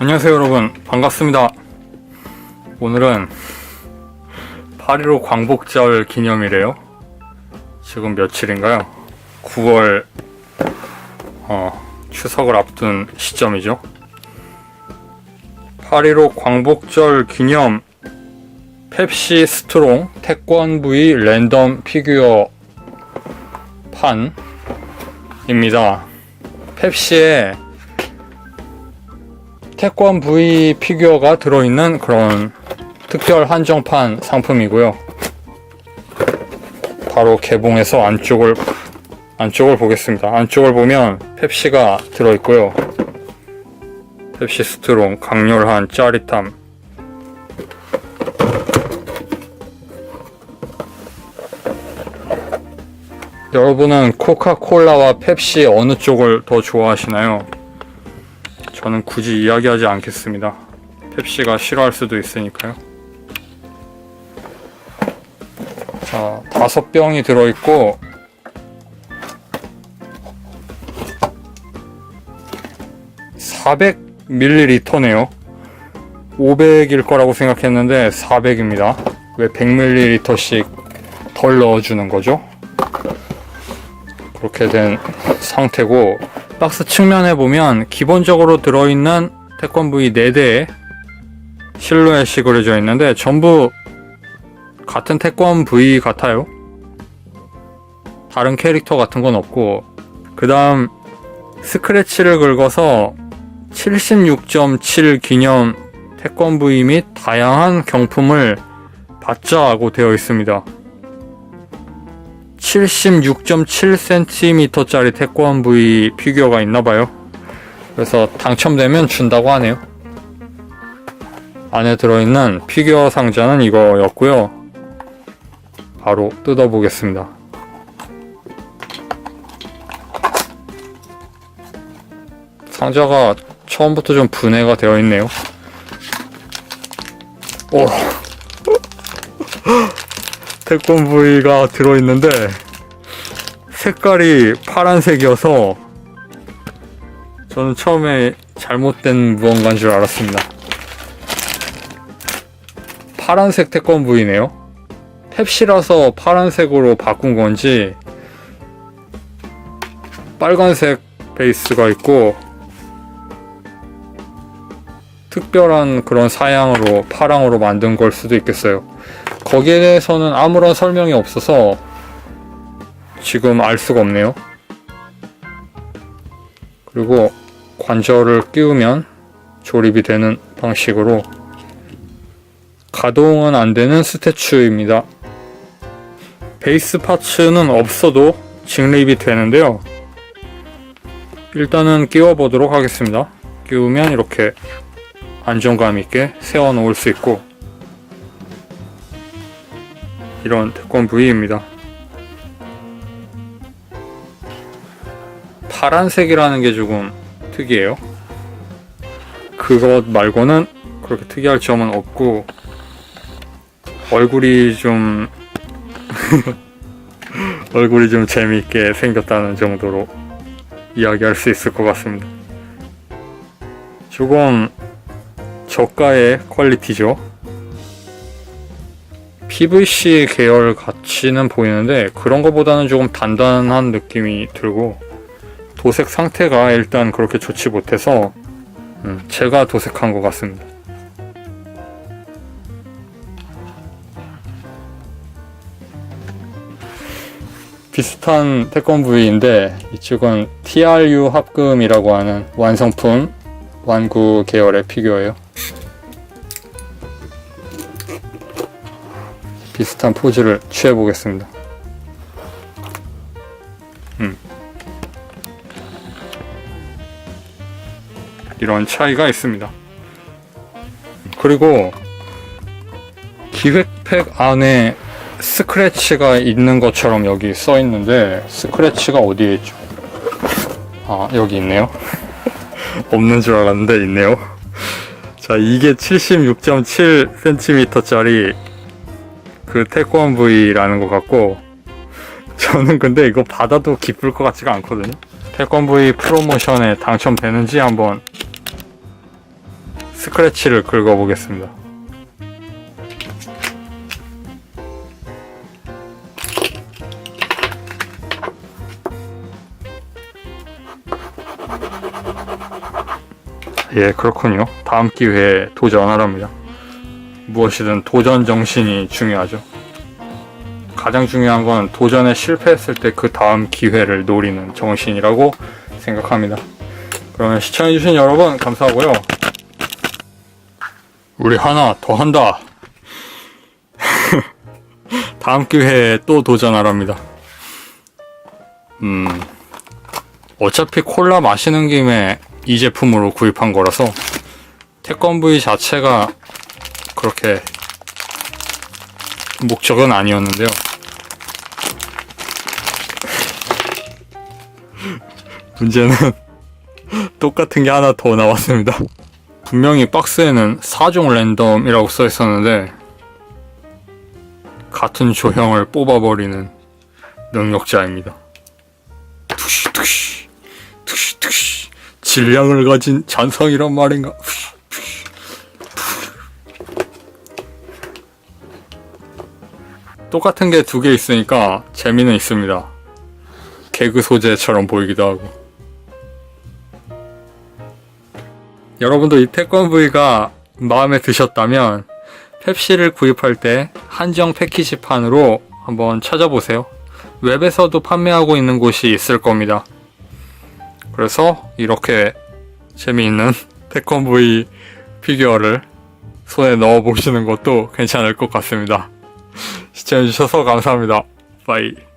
안녕하세요 여러분. 반갑습니다. 오늘은 8.15 광복절 기념이래요. 지금 며칠인가요? 9월 어, 추석을 앞둔 시점이죠. 8.15 광복절 기념 펩시 스트롱 태권 부위 랜덤 피규어 판입니다. 펩시에 태권 V 피규어가 들어있는 그런 특별 한정판 상품이고요. 바로 개봉해서 안쪽을 안쪽을 보겠습니다. 안쪽을 보면 펩시가 들어있고요. 펩시 스트롱 강렬한 짜릿함. 여러분은 코카콜라와 펩시 어느 쪽을 더 좋아하시나요? 저는 굳이 이야기하지 않겠습니다. 펩시가 싫어할 수도 있으니까요. 자, 다섯 병이 들어있고, (400ml네요) 500일 거라고 생각했는데 400입니다. 왜 100ml씩 덜 넣어주는 거죠? 그렇게 된 상태고 박스 측면에 보면 기본적으로 들어있는 태권 부위 4대의 실루엣이 그려져 있는데 전부 같은 태권 부위 같아요. 다른 캐릭터 같은 건 없고 그 다음 스크래치를 긁어서 76.7 기념 태권 부위 및 다양한 경품을 받자고 되어 있습니다. 76.7cm짜리 태권 부위 피규어가 있나봐요. 그래서 당첨되면 준다고 하네요. 안에 들어있는 피규어 상자는 이거였고요. 바로 뜯어보겠습니다. 상자가 처음부터 좀 분해가 되어 있네요. 오. 태권브이가 들어있는데 색깔이 파란색이어서 저는 처음에 잘못된 무언가인 줄 알았습니다. 파란색 태권브이네요. 펩시라서 파란색으로 바꾼 건지 빨간색 베이스가 있고 특별한 그런 사양으로 파랑으로 만든 걸 수도 있겠어요. 거기에 대해서는 아무런 설명이 없어서 지금 알 수가 없네요. 그리고 관절을 끼우면 조립이 되는 방식으로 가동은 안 되는 스태츄입니다. 베이스 파츠는 없어도 직립이 되는데요. 일단은 끼워 보도록 하겠습니다. 끼우면 이렇게 안정감 있게 세워 놓을 수 있고 이런 태권 부위입니다. 파란색이라는 게 조금 특이해요. 그것 말고는 그렇게 특이할 점은 없고 얼굴이 좀 얼굴이 좀 재미있게 생겼다는 정도로 이야기할 수 있을 것 같습니다. 조금 저가의 퀄리티죠. PVC 계열 같이는 보이는데 그런 것보다는 조금 단단한 느낌이 들고 도색 상태가 일단 그렇게 좋지 못해서 음, 제가 도색한 것 같습니다. 비슷한 태권 부위인데 이쪽은 TRU 합금이라고 하는 완성품 완구 계열의 피규어예요. 비슷한 포즈를 취해 보겠습니다. 음. 이런 차이가 있습니다. 그리고 기획팩 안에 스크래치가 있는 것처럼 여기 써 있는데 스크래치가 어디에 있죠? 아 여기 있네요. 없는 줄 알았는데 있네요. 자 이게 76.7cm짜리 그 태권 부위라는 것 같고 저는 근데 이거 받아도 기쁠 것 같지가 않거든요. 태권 부위 프로모션에 당첨되는지 한번 스크래치를 긁어보겠습니다. 예, 그렇군요. 다음 기회에 도전하랍니다. 무엇이든 도전 정신이 중요하죠. 가장 중요한 건 도전에 실패했을 때 그 다음 기회를 노리는 정신이라고 생각합니다. 그러면 시청해주신 여러분 감사하고요. 우리 하나 더 한다. 다음 기회에 또 도전하랍니다. 음, 어차피 콜라 마시는 김에 이 제품으로 구입한 거라서 태권브이 자체가 그렇게 목적은 아니었는데요. 문제는 똑같은 게 하나 더 나왔습니다. 분명히 박스에는 4종 랜덤이라고 써 있었는데 같은 조형을 뽑아버리는 능력자입니다. 투시 투시 투시 투시 질량을 가진 잔성이란 말인가? 똑같은 게 두 개 있으니까 재미는 있습니다. 개그 소재처럼 보이기도 하고. 여러분도 이 태권브이가 마음에 드셨다면 펩시를 구입할 때 한정 패키지판으로 한번 찾아보세요. 웹에서도 판매하고 있는 곳이 있을 겁니다. 그래서 이렇게 재미있는 태권브이 피규어를 손에 넣어 보시는 것도 괜찮을 것 같습니다. 시청해주셔서 감사합니다. 바이.